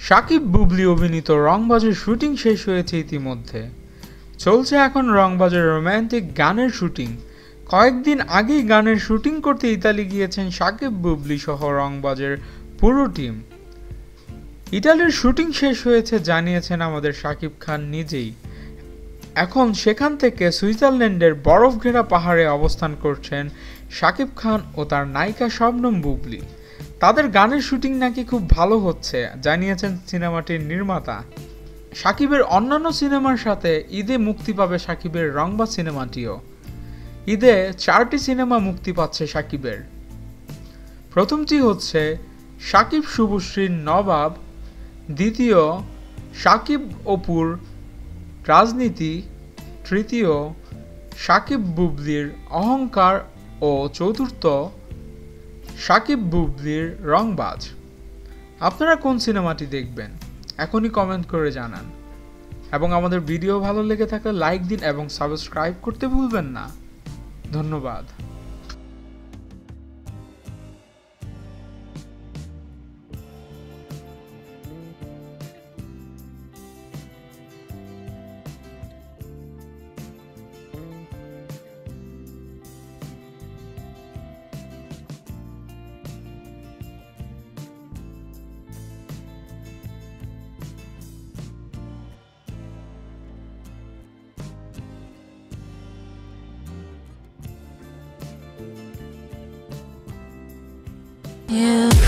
সাকিব বুবলি অভিনীত রংবাজের শুটিং শেষ হয়েছে ইতিমধ্যে। চলছে এখন রংবাজের রোম্যান্টিক গানের শুটিং। কয়েকদিন আগেই গানের শুটিং করতে ইতালি গিয়েছেন সাকিব বুবলি সহ রংবাজের পুরো টিম। ইতালির শুটিং শেষ হয়েছে, জানিয়েছেন আমাদের সাকিব খান নিজেই। এখন সেখান থেকে সুইজারল্যান্ডের বরফ ঘেরা পাহাড়ে অবস্থান করছেন শাকিব খান ও তার নায়িকা শবনম বুবলি। তাদের গানের শুটিং নাকি খুব ভালো হচ্ছে, জানিয়েছেন সিনেমাটির নির্মাতা। সাকিবের অন্যান্য সিনেমার সাথে ঈদে মুক্তি পাবে সাকিবের রংবা সিনেমাটিও। ঈদে চারটি সিনেমা মুক্তি পাচ্ছে সাকিবের প্রথমটি হচ্ছে সাকিব শুভশ্রীর নবাব, দ্বিতীয় সাকিব অপুর রাজনীতি, তৃতীয় সাকিব বুবলির অহংকার ও চতুর্থ সাকিব বুবলির রংবাজ। আপনারা কোন সিনেমাটি দেখবেন? এখনই কমেন্ট করে জানান। এবং আমাদের ভিডিও ভালো লেগে থাকলে লাইক দিন এবং সাবস্ক্রাইব করতে ভুলবেন না। ধন্যবাদ। You